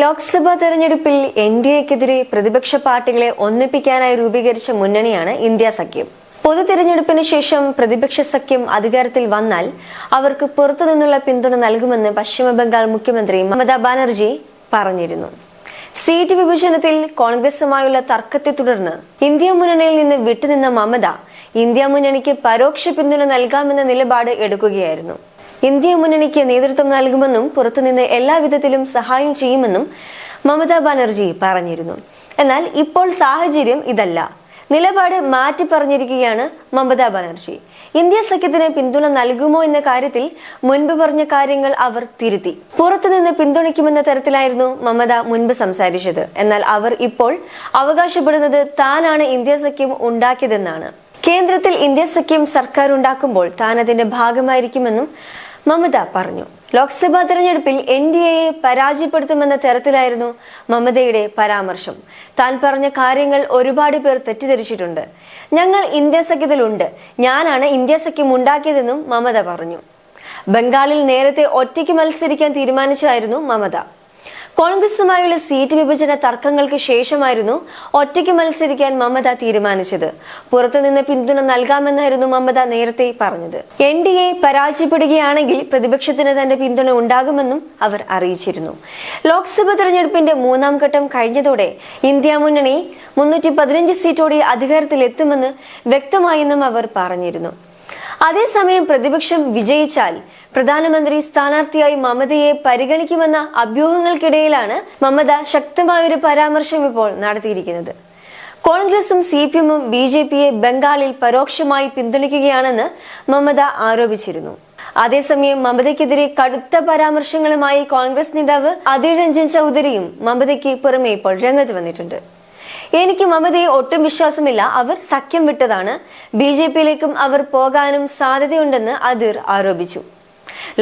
ലോക്സഭാ തെരഞ്ഞെടുപ്പിൽ N D എക്കെതിരെ പ്രതിപക്ഷ പാർട്ടികളെ ഒന്നിപ്പിക്കാനായി രൂപീകരിച്ച മുന്നണിയാണ് ഇന്ത്യ സഖ്യം. പൊതു തെരഞ്ഞെടുപ്പിന് ശേഷം പ്രതിപക്ഷ സഖ്യം അധികാരത്തിൽ വന്നാൽ അവർക്ക് പുറത്തുനിന്നുള്ള പിന്തുണ നൽകുമെന്ന് പശ്ചിമബംഗാൾ മുഖ്യമന്ത്രി മമതാ ബാനർജി പറഞ്ഞിരുന്നു. സീറ്റ് വിഭജനത്തിൽ കോൺഗ്രസുമായുള്ള തർക്കത്തെ തുടർന്ന് ഇന്ത്യ മുന്നണിയിൽ നിന്ന് വിട്ടുനിന്ന മമത ഇന്ത്യ മുന്നണിക്ക് പരോക്ഷ പിന്തുണ നൽകാമെന്ന നിലപാട് എടുക്കുകയായിരുന്നു. ഇന്ത്യ മുന്നണിക്ക് നേതൃത്വം നൽകുമെന്നും പുറത്തുനിന്ന് എല്ലാവിധത്തിലും സഹായം ചെയ്യുമെന്നും മമതാ ബാനർജി പറഞ്ഞിരുന്നു. എന്നാൽ ഇപ്പോൾ സാഹചര്യം ഇതല്ല. നിലപാട് മാറ്റി പറഞ്ഞിരിക്കുകയാണ് മമതാ ബാനർജി. ഇന്ത്യ സഖ്യത്തിന് പിന്തുണ നൽകുമോ എന്ന കാര്യത്തിൽ മുൻപ് പറഞ്ഞ കാര്യങ്ങൾ അവർ തിരുത്തി. പുറത്തുനിന്ന് പിന്തുണയ്ക്കുമെന്ന തരത്തിലായിരുന്നു മമത മുൻപ് സംസാരിച്ചത്. എന്നാൽ അവർ ഇപ്പോൾ അവകാശപ്പെടുന്നത് താനാണ് ഇന്ത്യ സഖ്യം ഉണ്ടാക്കിയതെന്നാണ്. കേന്ദ്രത്തിൽ ഇന്ത്യ സഖ്യം സർക്കാർ ഉണ്ടാക്കുമ്പോൾ താൻ അതിന്റെ ഭാഗമായിരിക്കുമെന്നും മമത പറഞ്ഞു. ലോക്സഭാ തെരഞ്ഞെടുപ്പിൽ എൻ ഡി എയെ പരാജയപ്പെടുത്തുമെന്ന തരത്തിലായിരുന്നു മമതയുടെ പരാമർശം. താൻ പറഞ്ഞ കാര്യങ്ങൾ ഒരുപാട് പേർ തെറ്റിദ്ധരിച്ചിട്ടുണ്ട്. ഞങ്ങൾ ഇന്ത്യ സഖ്യത്തിലുണ്ട്. ഞാനാണ് ഇന്ത്യ സഖ്യം ഉണ്ടാക്കിയതെന്നും മമത പറഞ്ഞു. ബംഗാളിൽ നേരത്തെ ഒറ്റയ്ക്ക് മത്സരിക്കാൻ തീരുമാനിച്ചായിരുന്നു മമത. കോൺഗ്രസുമായുള്ള സീറ്റ് വിഭജന തർക്കങ്ങൾക്ക് ശേഷമായിരുന്നു ഒറ്റയ്ക്ക് മത്സരിക്കാൻ മമത തീരുമാനിച്ചത്. പുറത്തുനിന്ന് പിന്തുണ നൽകാമെന്നായിരുന്നു മമത നേരത്തെ പറഞ്ഞത്. എൻ ഡി എ പരാജയപ്പെടുകയാണെങ്കിൽ പ്രതിപക്ഷത്തിന് തന്റെ പിന്തുണ ഉണ്ടാകുമെന്നും അവർ അറിയിച്ചിരുന്നു. ലോക്സഭാ തെരഞ്ഞെടുപ്പിന്റെ മൂന്നാം ഘട്ടം കഴിഞ്ഞതോടെ ഇന്ത്യ മുന്നണി മുന്നൂറ്റി പതിനഞ്ച് സീറ്റോടെ അധികാരത്തിലെത്തുമെന്ന് വ്യക്തമായെന്നും അവർ പറഞ്ഞിരുന്നു. അതേസമയം പ്രതിപക്ഷം വിജയിച്ചാൽ പ്രധാനമന്ത്രി സ്ഥാനാർത്ഥിയായി മമതയെ പരിഗണിക്കുമെന്ന അഭ്യൂഹങ്ങൾക്കിടയിലാണ് മമത ശക്തമായൊരു പരാമർശം ഇപ്പോൾ നടത്തിയിരിക്കുന്നത്. കോൺഗ്രസും സി പി എമ്മും ബി ജെ പിയെ ബംഗാളിൽ പരോക്ഷമായി പിന്തുണയ്ക്കുകയാണെന്ന് മമത ആരോപിച്ചിരുന്നു. അതേസമയം മമതയ്ക്കെതിരെ കടുത്ത പരാമർശങ്ങളുമായി കോൺഗ്രസ് നേതാവ് അധീർ രഞ്ജൻ ചൌധരിയും മമതയ്ക്ക് പുറമെ ഇപ്പോൾ രംഗത്ത് വന്നിട്ടുണ്ട്. എനിക്ക് മമതയെ ഒട്ടും വിശ്വാസമില്ല. അവർ സഖ്യം വിട്ടതാണ്. ബി ജെ പിയിലേക്കും അവർ പോകാനും സാധ്യതയുണ്ടെന്ന് അദിർ ആരോപിച്ചു.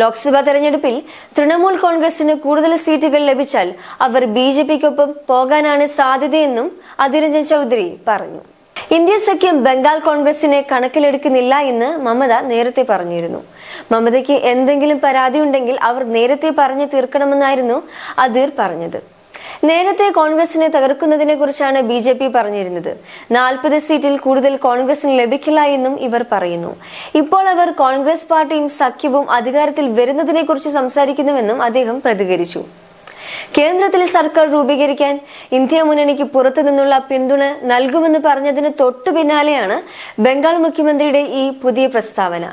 ലോക്സഭാ തെരഞ്ഞെടുപ്പിൽ തൃണമൂൽ കോൺഗ്രസിന് കൂടുതൽ സീറ്റുകൾ ലഭിച്ചാൽ അവർ ബി ജെ പിക്കൊപ്പം പോകാനാണ് സാധ്യതയെന്നും അതിരഞ്ജൻ ചൗധരി പറഞ്ഞു. ഇന്ത്യ സഖ്യം ബംഗാൾ കോൺഗ്രസിനെ കണക്കിലെടുക്കുന്നില്ല എന്ന് മമത നേരത്തെ പറഞ്ഞിരുന്നു. മമതയ്ക്ക് എന്തെങ്കിലും പരാതി ഉണ്ടെങ്കിൽ അവർ നേരത്തെ പറഞ്ഞു തീർക്കണമെന്നായിരുന്നു അതിർ പറഞ്ഞത്. നേരത്തെ കോൺഗ്രസിനെ തകർക്കുന്നതിനെ കുറിച്ചാണ് ബി ജെ പി പറഞ്ഞിരുന്നത്. നാൽപ്പത് സീറ്റിൽ കൂടുതൽ കോൺഗ്രസിന് ലഭിക്കില്ല എന്നും ഇവർ പറയുന്നു. ഇപ്പോൾ അവർ കോൺഗ്രസ് പാർട്ടിയും സഖ്യവും അധികാരത്തിൽ വരുന്നതിനെ കുറിച്ച് സംസാരിക്കുന്നുവെന്നും അദ്ദേഹം പ്രതികരിച്ചു. കേന്ദ്രത്തിൽ സർക്കാർ രൂപീകരിക്കാൻ ഇന്ത്യ മുന്നണിക്ക് പുറത്തു നിന്നുള്ള പിന്തുണ നൽകുമെന്ന് പറഞ്ഞതിന് തൊട്ടു പിന്നാലെയാണ് ബംഗാൾ മുഖ്യമന്ത്രിയുടെ ഈ പുതിയ പ്രസ്താവന.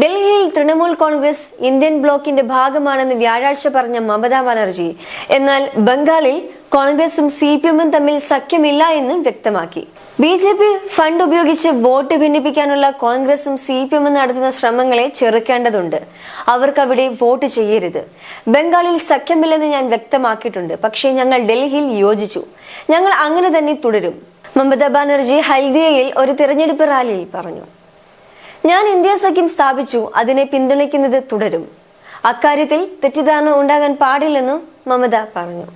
ഡൽഹിയിൽ തൃണമൂൽ കോൺഗ്രസ് ഇന്ത്യൻ ബ്ലോക്കിന്റെ ഭാഗമാണെന്ന് വ്യാഴാഴ്ച പറഞ്ഞ മമതാ ബാനർജി. എന്നാൽ ബംഗാളിൽ കോൺഗ്രസും സി പി എമ്മും തമ്മിൽ സഖ്യമില്ല എന്നും വ്യക്തമാക്കി. ബി ജെ പി ഫണ്ട് ഉപയോഗിച്ച് വോട്ട് ഭിന്നിപ്പിക്കാനുള്ള കോൺഗ്രസും സി പി എമ്മും നടത്തുന്ന ശ്രമങ്ങളെ ചെറുക്കേണ്ടതുണ്ട്. അവർക്ക് അവിടെ വോട്ട് ചെയ്യരുത്. ബംഗാളിൽ സഖ്യമില്ലെന്ന് ഞാൻ വ്യക്തമാക്കിയിട്ടുണ്ട്. പക്ഷേ ഞങ്ങൾ ഡൽഹിയിൽ യോജിച്ചു. ഞങ്ങൾ അങ്ങനെ തന്നെ തുടരും. മമതാ ബാനർജി ഹൽദിയയിൽ ഒരു തിരഞ്ഞെടുപ്പ് റാലിയിൽ പറഞ്ഞു. ഞാൻ ഇന്ത്യ സഖ്യം സ്ഥാപിച്ചു അതിനെ പിന്തുണയ്ക്കുന്നത് തുടരും. അക്കാര്യത്തിൽ തെറ്റിദ്ധാരണ ഉണ്ടാകാൻ പാടില്ലെന്നും മമത പറഞ്ഞു.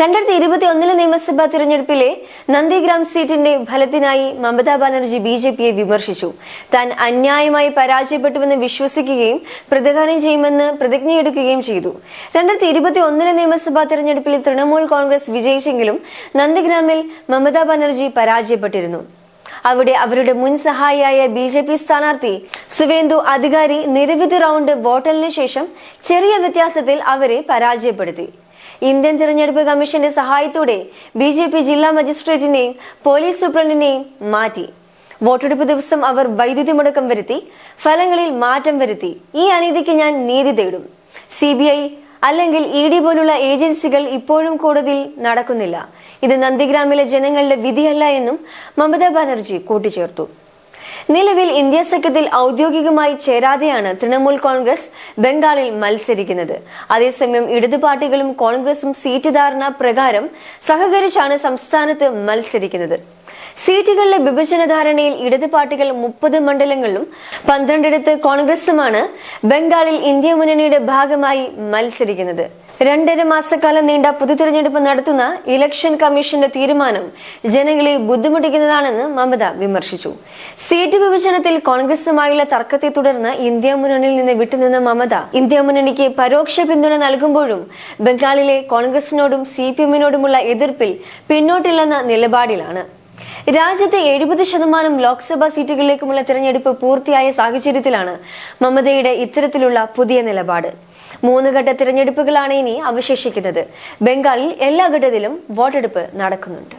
രണ്ടായിരത്തി ഇരുപത്തി ഒന്നിലെ നിയമസഭാ തിരഞ്ഞെടുപ്പിലെ നന്ദിഗ്രാം സീറ്റിന്റെ ഫലത്തിനായി മമതാ ബാനർജി ബി ജെ പിയെ വിമർശിച്ചു. താൻ അന്യായമായി പരാജയപ്പെട്ടുവെന്ന് വിശ്വസിക്കുകയും പ്രതികാരം ചെയ്യുമെന്ന് പ്രതിജ്ഞയെടുക്കുകയും ചെയ്തു. രണ്ടായിരത്തി ഇരുപത്തി ഒന്നിലെ നിയമസഭാ തിരഞ്ഞെടുപ്പിൽ തൃണമൂൽ കോൺഗ്രസ് വിജയിച്ചെങ്കിലും നന്ദിഗ്രാമിൽ മമതാ ബാനർജി പരാജയപ്പെട്ടിരുന്നു. അവിടെ അവരുടെ മുൻ സഹായിയായ ബി ജെ പി സ്ഥാനാർത്ഥി സുവേന്ദു അധികാരി നിരവധി റൗണ്ട് വോട്ടലിന് ശേഷം ചെറിയ വ്യത്യാസത്തിൽ അവരെ പരാജയപ്പെടുത്തി. ഇന്ത്യൻ തിരഞ്ഞെടുപ്പ് കമ്മീഷന്റെ സഹായത്തോടെ ബി ജെ പി ജില്ലാ മജിസ്ട്രേറ്റിനെയും പോലീസ് സൂപ്രണ്ടിനെയും മാറ്റി. വോട്ടെടുപ്പ് ദിവസം അവർ വൈദ്യുതി മുടക്കം വരുത്തി ഫലങ്ങളിൽ മാറ്റം വരുത്തി. ഈ അനീതിക്ക് ഞാൻ നീതി തേടും. സി അല്ലെങ്കിൽ ഇ ഡി പോലുള്ള ഏജൻസികൾ ഇപ്പോഴും കോടതിയിൽ നടക്കുന്നില്ല. ഇത് നന്ദിഗ്രാമിലെ ജനങ്ങളുടെ വിധിയല്ല എന്നും മമതാ ബാനർജി കൂട്ടിച്ചേർത്തു. നിലവിൽ ഇന്ത്യ സഖ്യത്തിൽ ഔദ്യോഗികമായി ചേരാതെയാണ് തൃണമൂൽ കോൺഗ്രസ് ബംഗാളിൽ മത്സരിക്കുന്നത്. അതേസമയം ഇടതു പാർട്ടികളും കോൺഗ്രസും സീറ്റ് ധാരണ പ്രകാരം സഹകരിച്ചാണ് സംസ്ഥാനത്ത് മത്സരിക്കുന്നത്. സീറ്റുകളിലെ വിഭജന ധാരണയിൽ ഇടത് പാർട്ടികൾ മുപ്പത് മണ്ഡലങ്ങളിലും പന്ത്രണ്ടിടത്ത് കോൺഗ്രസുമാണ് ബംഗാളിൽ ഇന്ത്യ മുന്നണിയുടെ ഭാഗമായി മത്സരിക്കുന്നത്. രണ്ടര മാസക്കാലം നീണ്ട പൊതുതെരഞ്ഞെടുപ്പ് നടത്തുന്ന ഇലക്ഷൻ കമ്മീഷന്റെ തീരുമാനം ജനങ്ങളെ ബുദ്ധിമുട്ടിക്കുന്നതാണെന്ന് മമത വിമർശിച്ചു. സീറ്റ് വിഭജനത്തിൽ കോൺഗ്രസുമായുള്ള തർക്കത്തെ തുടർന്ന് ഇന്ത്യ മുന്നണിയിൽ നിന്ന് വിട്ടുനിന്ന മമത ഇന്ത്യ മുന്നണിക്ക് പരോക്ഷ പിന്തുണ നൽകുമ്പോഴും ബംഗാളിലെ കോൺഗ്രസിനോടും സി പി എമ്മിനോടുമുള്ള എതിർപ്പിൽ പിന്നോട്ടില്ലെന്ന നിലപാടിലാണ്. രാജ്യത്തെ എഴുപത് ശതമാനം ലോക്സഭാ സീറ്റുകളിലേക്കുമുള്ള തിരഞ്ഞെടുപ്പ് പൂർത്തിയായ സാഹചര്യത്തിലാണ് മമതയുടെ ഇത്തരത്തിലുള്ള പുതിയ നിലപാട്. മൂന്ന് ഘട്ട തിരഞ്ഞെടുപ്പുകളാണ് ഇനി അവശേഷിക്കുന്നത്. ബംഗാളിൽ എല്ലാ ഘട്ടത്തിലും വോട്ടെടുപ്പ് നടക്കുന്നുണ്ട്.